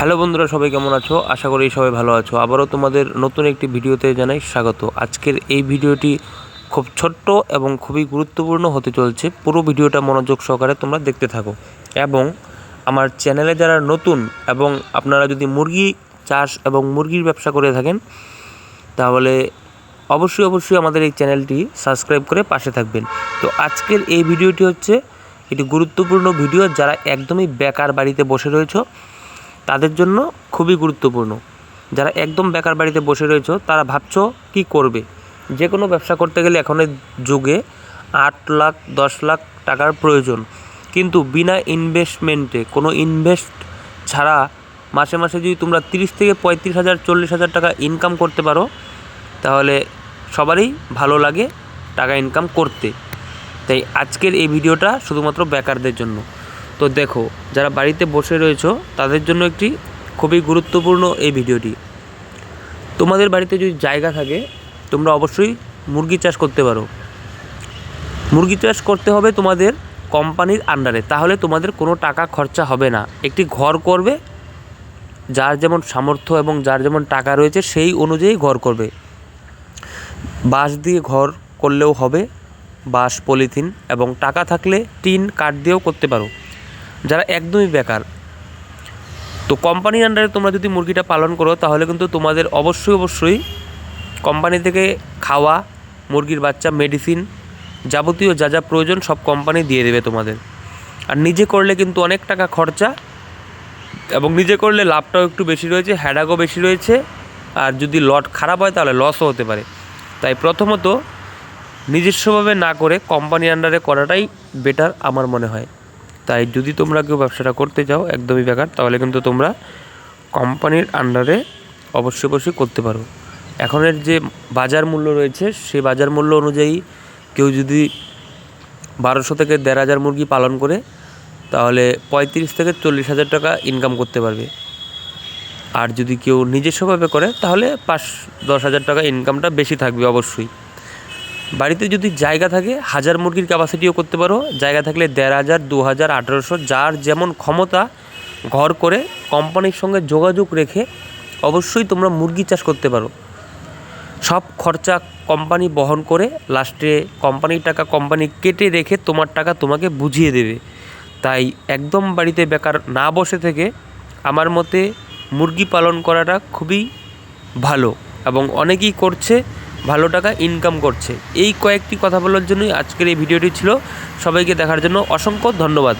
Hello বন্ধুরা, সবাই কেমন আছো? আশা করি সবাই ভালো আছো। আবারও তোমাদের নতুন একটি ভিডিওতে জানাই স্বাগত। আজকের এই ভিডিওটি খুব ছোট্ট এবং খুবই গুরুত্বপূর্ণ হতে চলছে। পুরো ভিডিওটা মনোযোগ সহকারে তোমরা দেখতে থাকো। এবং আমার চ্যানেলে যারা নতুন এবং আপনারা যদি মুরগি চাষ এবং মুরগির ব্যবসা করে থাকেন, তাহলে অবশ্যই অবশ্যই আমাদের এই চ্যানেলটি সাবস্ক্রাইব করে পাশে থাকবেন। তো আজকের এই ভিডিওটি হচ্ছে একটি গুরুত্বপূর্ণ ভিডিও। যারা একদমই বেকার বাড়িতে বসে রয়েছে তাদের জন্য খুবই গুরুত্বপূর্ণ। যারা একদম বেকার বাড়িতে বসে রয়েছে, তারা ভাবছ কি করবে? যে কোনো ব্যবসা করতে গেলে এখনের যুগে আট লাখ, দশ লাখ টাকার প্রয়োজন। কিন্তু বিনা ইনভেস্টমেন্টে কোনো ইনভেস্ট ছাড়া মাসে মাসে যদি তোমরা তিরিশ থেকে পঁয়ত্রিশ হাজার, চল্লিশ হাজার টাকা ইনকাম করতে পারো, তাহলে সবারই ভালো লাগে টাকা ইনকাম করতে। তাই আজকের এই ভিডিওটা শুধুমাত্র বেকারদের জন্য। তো দেখো, যারা বাড়িতে বসে রয়েছো, তাদের জন্য একটি খুবই গুরুত্বপূর্ণ এই ভিডিওটি। তোমাদের বাড়িতে যদি জায়গা থাকে, তোমরা অবশ্যই মুরগি চাষ করতে পারো। মুরগি চাষ করতে হবে তোমাদের কোম্পানির আন্ডারে তাহলে তোমাদের কোনো টাকা খরচা হবে না। একটি ঘর করবে, যার যেমন সামর্থ্য এবং যার যেমন টাকা রয়েছে, সেই অনুযায়ী ঘর করবে। বাঁশ দিয়ে ঘর করলেও হবে, বাঁশ, পলিথিন এবং টাকা থাকলে টিন, কাঠ দিয়েও করতে পারো। যারা একদমই বেকার। তো কোম্পানির আন্ডারে তোমরা যদি মুরগিটা পালন করো, তাহলে কিন্তু তোমাদের অবশ্যই অবশ্যই কোম্পানি থেকে খাওয়া, মুরগির বাচ্চা মেডিসিন যাবতীয় যা যা প্রয়োজন সব কোম্পানি দিয়ে দেবে তোমাদের। আর নিজে করলে কিন্তু অনেক টাকা খরচা এবং নিজে করলে লাভটাও একটু বেশি রয়েছে হ্যাডাকও বেশি রয়েছে। আর যদি লট খারাপ হয়, তাহলে লসও হতে পারে। তাই প্রথমত নিজস্বভাবে না করে কোম্পানি আন্ডারে করাটাই বেটার আমার মনে হয়। তাই যদি তোমরা কেউ ব্যবসাটা করতে চাও একদমই বেকার, তাহলে কিন্তু তোমরা কোম্পানির আন্ডারে অবশ্যই অবশ্যই করতে পারো। এখনের যে বাজার মূল্য রয়েছে, সেই বাজার মূল্য অনুযায়ী কেউ যদি বারোশো থেকে দেড় হাজার মুরগি পালন করে, তাহলে পঁয়ত্রিশ থেকে চল্লিশ হাজার টাকা ইনকাম করতে পারবে। আর যদি কেউ নিজস্বভাবে করে, তাহলে পাঁচ দশ হাজার টাকা ইনকামটা বেশি থাকবে অবশ্যই। বাড়িতে যদি জায়গা থাকে, হাজার মুরগির ক্যাপাসিটিও করতে পারো। জায়গা থাকলে দেড় হাজার, দু হাজার, আঠেরোশো, যার যেমন ক্ষমতা, ঘর করে কোম্পানির সঙ্গে যোগাযোগ রেখে অবশ্যই তোমরা মুরগি চাষ করতে পারো। সব খরচা কোম্পানি বহন করে লাস্টে কোম্পানির টাকা কোম্পানি কেটে রেখে তোমার টাকা তোমাকে বুঝিয়ে দেবে। তাই একদম বাড়িতে বেকার না বসে থেকে আমার মতে মুরগি পালন করাটা খুবই ভালো এবং অনেকেই করছে ভালো টাকা ইনকাম করছে। এই কয়েকটি কথা বলার জন্যই আজকের এই ভিডিওটি ছিল। সবাইকে দেখার জন্য অসংখ্য ধন্যবাদ।